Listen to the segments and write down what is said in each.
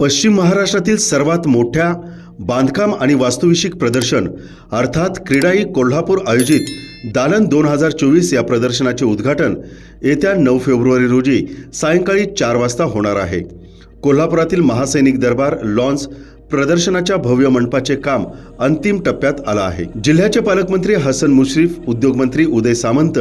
पश्चिम महाराष्ट्रातील सर्वात मोठ्या बांधकाम आणि वास्तुविषयक प्रदर्शन अर्थात क्रीडाई कोल्हापूर आयोजित दालन दोन हजार चोवीस या प्रदर्शनाचे उद्घाटन येत्या नऊ फेब्रुवारी रोजी सायंकाळी चार वाजता होणार आहे. कोल्हापुरातील महासैनिक दरबार लॉन्स प्रदर्शनाच्या भव्य मंडपाचे काम अंतिम टप्प्यात आला आहे. जिल्ह्याचे पालकमंत्री हसन मुश्रीफ उद्योगमंत्री उदय सामंत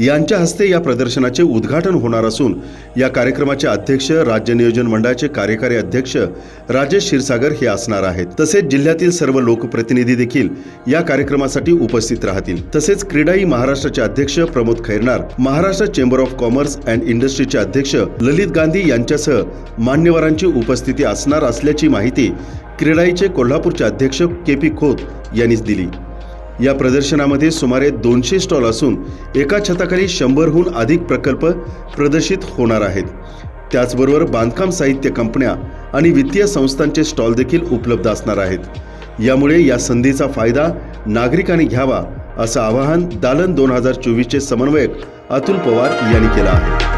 यांच्या हस्ते या प्रदर्शनाचे उद्घाटन होणार असून या कार्यक्रमाचे अध्यक्ष राज्य नियोजन मंडळाचे कार्यकारी अध्यक्ष राजेश क्षीरसागर हे असणार आहेत. तसेच जिल्ह्यातील सर्व लोकप्रतिनिधी देखील या कार्यक्रमासाठी उपस्थित राहतील. तसेच क्रीडाई महाराष्ट्राचे अध्यक्ष Pramod Khairnar Maharashtra chamber of commerce and इंडस्ट्रीचे अध्यक्ष ललित गांधी यांच्यासह मान्यवरांची उपस्थिती असणार असल्याची माहिती क्रीडाईचे कोल्हापूरचे अध्यक्ष के पी खोत यांनीच दिली. या प्रदर्शनामध्ये सुमारे दोनशे स्टॉल असून एका छताखाली शंभरहून अधिक प्रकल्प प्रदर्शित होणार आहेत. त्याचबरोबर बांधकाम साहित्य कंपन्या आणि वित्तीय संस्थांचे स्टॉल देखील उपलब्ध असणार आहेत. यामुळे या संधीचा फायदा नागरिकांनी घ्यावा असं आवाहन दालन दोन हजार चोवीसचे समन्वयक अतुल पवार यांनी केलं आहे.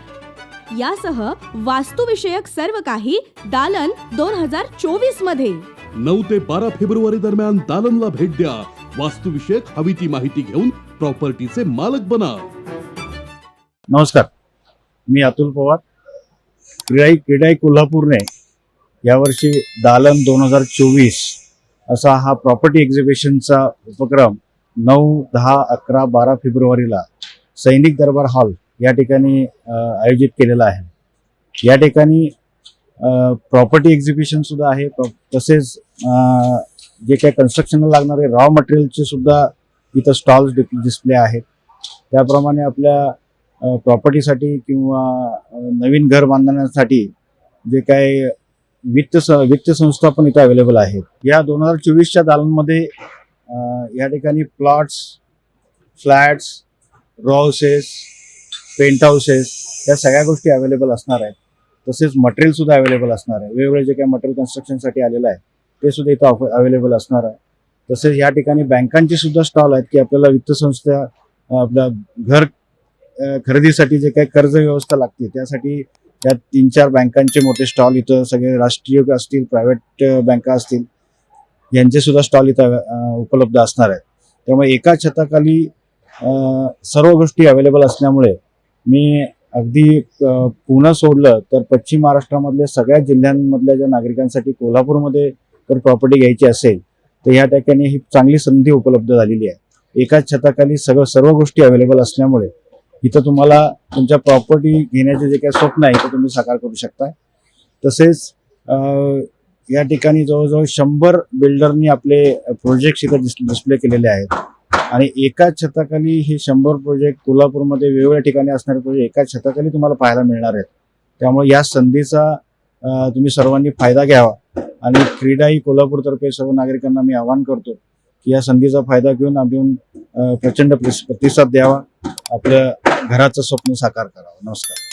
यासह वास्तुविषयक सर्व काही दालन दोन हजार चोवीसमध्ये. नऊ ते बारा फेब्रुवारी दरम्यान दालनला भेट द्या. वास्तुविषयक हवी ती माहिती घेऊन प्रॉपर्टीचे मालक बना. नमस्कार. मी अतुल पवार. क्रीडाई क्रीडाई कोल्हापूरने यावर्षी दालन दोन हजार चोवीस असा हा प्रॉपर्टी एक्झिबिशनचा उपक्रम नऊ दहा अकरा बारा फेब्रुवारीला सैनिक दरबार हॉल या ठिकाणी आयोजित केलेला आहे. या ठिकाणी प्रॉपर्टी एक्झिबिशन सुद्धा आहे. तसेच जे काही कन्स्ट्रक्शनला लागणारे रॉ मटेरियलचे सुद्धा इथं स्टॉल्स डिस्प्ले आहेत. त्याप्रमाणे आपल्या प्रॉपर्टीसाठी किंवा नवीन घर बांधण्यासाठी जे काही वित्त स वित्त संस्था पण इथं अवेलेबल आहेत. या दोन हजार चोवीसच्या दालनमध्ये या ठिकाणी plots flats row houses penthouses या सगळ्या गोष्टी अवेलेबल असणार आहेत. तसेच मटेरियल सुद्धा अवेलेबल असणार आहे. वेगवेगळे जे काही मटेरियल कन्स्ट्रक्शनसाठी आलेलं आहे ते सुद्धा इथं अवेलेबल असणार आहे. तसेच या ठिकाणी बँकांचे सुद्धा स्टॉल आहेत की आपल्याला वित्त संस्था आपल्या घर खरेदीसाठी जे काही कर्ज व्यवस्था लागते त्यासाठी या तीन चार बँकांचे मोठे स्टॉल इथं सगळे राष्ट्रीय असतील प्रायव्हेट बँका असतील यांचे सुद्धा स्टॉल इथं उपलब्ध असणार आहेत. त्यामुळे एका छताखाली सर्व गोष्टी अवेलेबल असल्यामुळे मी अगदी अ, पुणे सोडलं तर पश्चिम महाराष्ट्रामधल्या सगळ्या जिल्ह्यांमधल्या ज्या नागरिकांसाठी कोल्हापूरमध्ये जर प्रॉपर्टी घ्यायची असेल तर या ठिकाणी ही चांगली संधी उपलब्ध झालेली आहे. एकाच छताखाली सगळं सर्व गोष्टी अवेलेबल असल्यामुळे इथं तुम्हाला तुमच्या प्रॉपर्टी घेण्याचे जे काही स्वप्न आहे ते तुम्ही साकार करू शकता. तसेच या ठिकाणी जवळजवळ शंभर बिल्डरनी आपले प्रोजेक्ट इथं डिस्प्ले केलेले आहेत. आणि एकाच छताखाली हे शंभर प्रोजेक्ट कोल्हापूरमध्ये वेगवेगळ्या ठिकाणी असणारे प्रोजेक्ट एकाच छताखाली तुम्हाला पाहायला मिळणार आहेत. त्यामुळे या संधीचा तुम्ही सर्वांनी फायदा घ्यावा. आणि क्रीडा ही कोल्हापूरतर्फे सर्व नागरिकांना मी आवाहन करतो की या संधीचा फायदा घेऊन आम्ही प्रचंड प्रतिसाद द्यावा. आपल्या घराचं स्वप्न साकार करावं. नमस्कार.